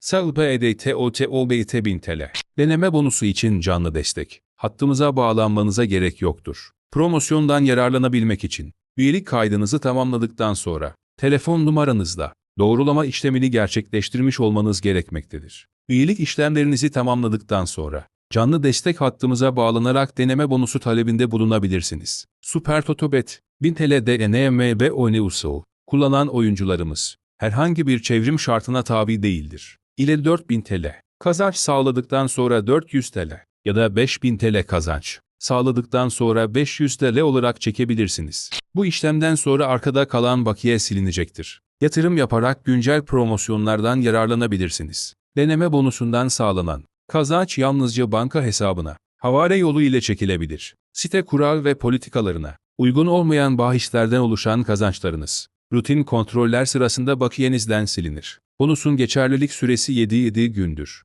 SLPEDTOTOBT 1000 TL. Deneme bonusu için canlı destek. Hattımıza bağlanmanıza gerek yoktur. Promosyondan yararlanabilmek için üyelik kaydınızı tamamladıktan sonra telefon numaranızla doğrulama işlemini gerçekleştirmiş olmanız gerekmektedir. Üyelik işlemlerinizi tamamladıktan sonra canlı destek hattımıza bağlanarak deneme bonusu talebinde bulunabilirsiniz. Süper Totobet 1000 TL DNMB Oyneusul kullanan oyuncularımız herhangi bir çevrim şartına tabi değildir. İle 4000 TL kazanç sağladıktan sonra 400 TL ya da 5000 TL kazanç sağladıktan sonra 500 TL olarak çekebilirsiniz. Bu işlemden sonra arkada kalan bakiye silinecektir. Yatırım yaparak güncel promosyonlardan yararlanabilirsiniz. Deneme bonusundan sağlanan kazanç yalnızca banka hesabına, havale yolu ile çekilebilir. Site kural ve politikalarına uygun olmayan bahislerden oluşan kazançlarınız, rutin kontroller sırasında bakiyenizden silinir. Bonusun geçerlilik süresi 7-7 gündür.